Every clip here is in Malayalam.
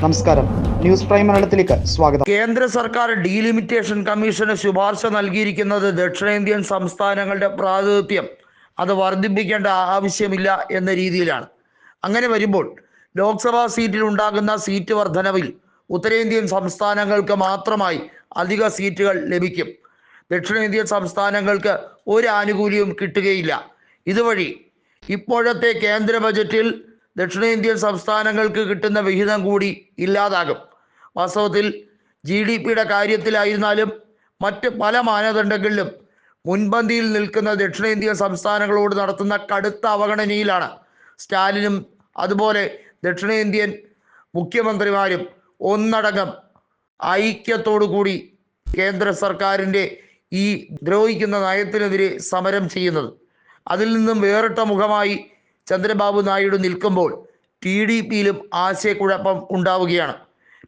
നമസ്കാരം. ന്യൂസ് പ്രൈം മലയാളത്തിലേക്ക് സ്വാഗതം. കേന്ദ്ര സർക്കാർ ഡീലിമിറ്റേഷൻ കമ്മീഷന് ശുപാർശ നൽകിയിരിക്കുന്നത് ദക്ഷിണേന്ത്യൻ സംസ്ഥാനങ്ങളുടെ പ്രാതിനിധ്യം. അത് വർദ്ധിപ്പിക്കേണ്ട ആവശ്യമില്ല എന്ന രീതിയിലാണ്. അങ്ങനെ വരുമ്പോൾ ലോക്സഭാ സീറ്റിൽ ഉണ്ടാകുന്ന സീറ്റ് വർധനവിൽ ഉത്തരേന്ത്യൻ സംസ്ഥാനങ്ങൾക്ക് മാത്രമായി അധിക സീറ്റുകൾ ലഭിക്കും. ദക്ഷിണേന്ത്യൻ സംസ്ഥാനങ്ങൾക്ക് ഒരു ആനുകൂല്യവും കിട്ടുകയില്ല. ഇതുവഴി ഇപ്പോഴത്തെ കേന്ദ്ര ബജറ്റിൽ ദക്ഷിണേന്ത്യൻ സംസ്ഥാനങ്ങൾക്ക് കിട്ടുന്ന വിഹിതം കൂടി ഇല്ലാതാകും. വാസ്തവത്തിൽ ജി ഡി പിയുടെ കാര്യത്തിലായിരുന്നാലും മറ്റ് പല മാനദണ്ഡങ്ങളിലും മുൻപന്തിയിൽ നിൽക്കുന്ന ദക്ഷിണേന്ത്യൻ സംസ്ഥാനങ്ങളോട് നടത്തുന്ന കടുത്ത അവഗണനയിലാണ് സ്റ്റാലിനും അതുപോലെ ദക്ഷിണേന്ത്യൻ മുഖ്യമന്ത്രിമാരും ഒന്നടങ്കം ഐക്യത്തോടു കൂടി കേന്ദ്ര സർക്കാരിന്റെ ഈ ദ്രോഹിക്കുന്ന നയത്തിനെതിരെ സമരം ചെയ്യുന്നത്. അതിൽ നിന്നും വേറിട്ട മുഖമായി ചന്ദ്രബാബു നായിഡു നിൽക്കുമ്പോൾ ടി ഡി പിയിലും ആശയക്കുഴപ്പം ഉണ്ടാവുകയാണ്.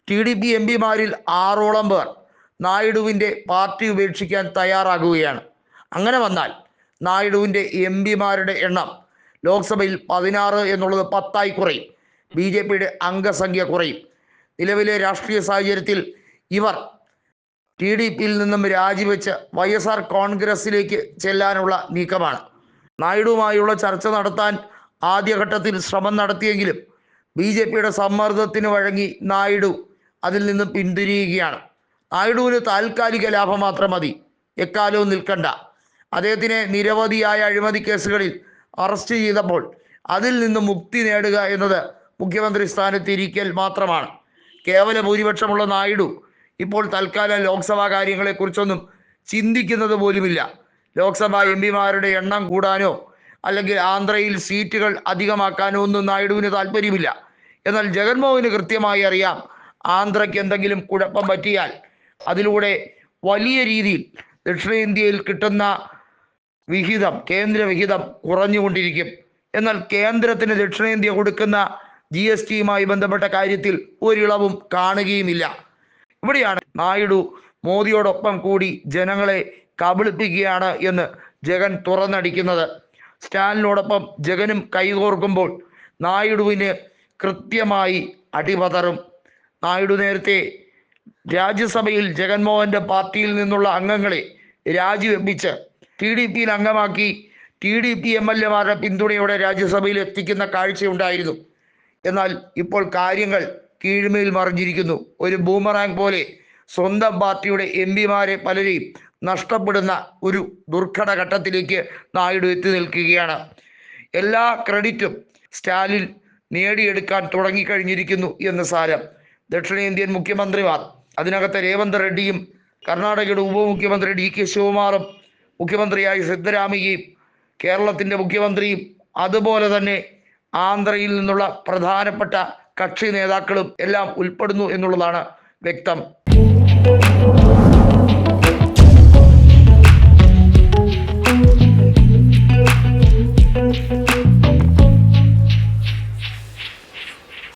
ടി ഡി പി എം പിമാരിൽ ആറോളം പേർ നായിഡുവിന്റെ പാർട്ടി ഉപേക്ഷിക്കാൻ തയ്യാറാകുകയാണ്. അങ്ങനെ വന്നാൽ നായിഡുവിന്റെ എം പിമാരുടെ എണ്ണം ലോക്സഭയിൽ പതിനാറ് എന്നുള്ളത് പത്തായി കുറയും. ബി ജെ പിയുടെ അംഗസംഖ്യ കുറയും. നിലവിലെ രാഷ്ട്രീയ സാഹചര്യത്തിൽ ഇവർ ടി ഡി പിയിൽ നിന്നും രാജിവെച്ച് വൈ എസ് ആർ കോൺഗ്രസിലേക്ക് ചെല്ലാനുള്ള നീക്കമാണ്. നായിഡുവുമായുള്ള ചർച്ച നടത്താൻ ആദ്യഘട്ടത്തിൽ ശ്രമം നടത്തിയെങ്കിലും ബി ജെ പിയുടെ സമ്മർദ്ദത്തിന് വഴങ്ങി നായിഡു അതിൽ നിന്ന് പിന്തിരിയുകയാണ്. നായിഡുവിന് താൽക്കാലിക ലാഭം മാത്രം മതി. എക്കാലവും നിൽക്കണ്ട. അദ്ദേഹത്തിനെ നിരവധിയായ അഴിമതി കേസുകളിൽ അറസ്റ്റ് ചെയ്തപ്പോൾ അതിൽ നിന്ന് മുക്തി നേടുക എന്നത് മുഖ്യമന്ത്രി സ്ഥാനത്തിരിക്കൽ മാത്രമാണ്. കേവല ഭൂരിപക്ഷമുള്ള നായിഡു ഇപ്പോൾ തൽക്കാലം ലോക്സഭാ കാര്യങ്ങളെക്കുറിച്ചൊന്നും ചിന്തിക്കുന്നത് പോലുമില്ല. ലോക്സഭാ എം പിമാരുടെ എണ്ണം കൂടാനോ അല്ലെങ്കിൽ ആന്ധ്രയിൽ സീറ്റുകൾ അധികമാക്കാനോ ഒന്നും നായിഡുവിന് താല്പര്യമില്ല. എന്നാൽ ജഗൻമോഹന് കൃത്യമായി അറിയാം ആന്ധ്രയ്ക്ക് എന്തെങ്കിലും കുഴപ്പം പറ്റിയാൽ അതിലൂടെ വലിയ രീതിയിൽ ദക്ഷിണേന്ത്യയിൽ കിട്ടുന്ന വിഹിതം കേന്ദ്ര വിഹിതം കുറഞ്ഞുകൊണ്ടിരിക്കും. എന്നാൽ കേന്ദ്രത്തിന് ദക്ഷിണേന്ത്യ കൊടുക്കുന്ന ജി എസ് ടിയുമായി ബന്ധപ്പെട്ട കാര്യത്തിൽ ഒരിളവും കാണുകയുമില്ല. ഇവിടെയാണ് നായിഡു മോദിയോടൊപ്പം കൂടി ജനങ്ങളെ കബളിപ്പിക്കുകയാണ് എന്ന് ജഗൻ തുറന്നടിക്കുന്നത്. സ്റ്റാലിനോടൊപ്പം ജഗനും കൈകോർക്കുമ്പോൾ നായിഡുവിന് കൃത്യമായി അടിപതറും. നായിഡു നേരത്തെ രാജ്യസഭയിൽ ജഗൻമോഹന്റെ പാർട്ടിയിൽ നിന്നുള്ള അംഗങ്ങളെ രാജിവെപ്പിച്ച് ടി ഡി പിയിൽ അംഗമാക്കി T D P M L എമാരുടെ പിന്തുണയോടെ രാജ്യസഭയിൽ എത്തിക്കുന്ന കാഴ്ചയുണ്ടായിരുന്നു. എന്നാൽ ഇപ്പോൾ കാര്യങ്ങൾ കീഴ്മേൽ മറിഞ്ഞിരിക്കുന്നു. ഒരു ബൂമറാങ് പോലെ സ്വന്തം പാർട്ടിയുടെ എം പിമാരെ പലരെയും നഷ്ടപ്പെടുന്ന ഒരു ദുർഘട ഘട്ടത്തിലേക്ക് നായിഡു എത്തി നിൽക്കുകയാണ്. എല്ലാ ക്രെഡിറ്റും സ്റ്റാലിൻ നേടിയെടുക്കാൻ തുടങ്ങിക്കഴിഞ്ഞിരിക്കുന്നു എന്ന് സാരം. ദക്ഷിണേന്ത്യൻ മുഖ്യമന്ത്രിമാർ അതിനകത്ത് രേവന്ത് റെഡ്ഡിയും കർണാടകയുടെ ഉപമുഖ്യമന്ത്രി ഡി കെ ശിവകുമാറും മുഖ്യമന്ത്രിയായി സിദ്ധരാമയ്യയും കേരളത്തിന്റെ മുഖ്യമന്ത്രിയും അതുപോലെ തന്നെ ആന്ധ്രയിൽ നിന്നുള്ള പ്രധാനപ്പെട്ട കക്ഷി നേതാക്കളും എല്ലാം ഉൾപ്പെടുന്നു എന്നുള്ളതാണ് വ്യക്തം.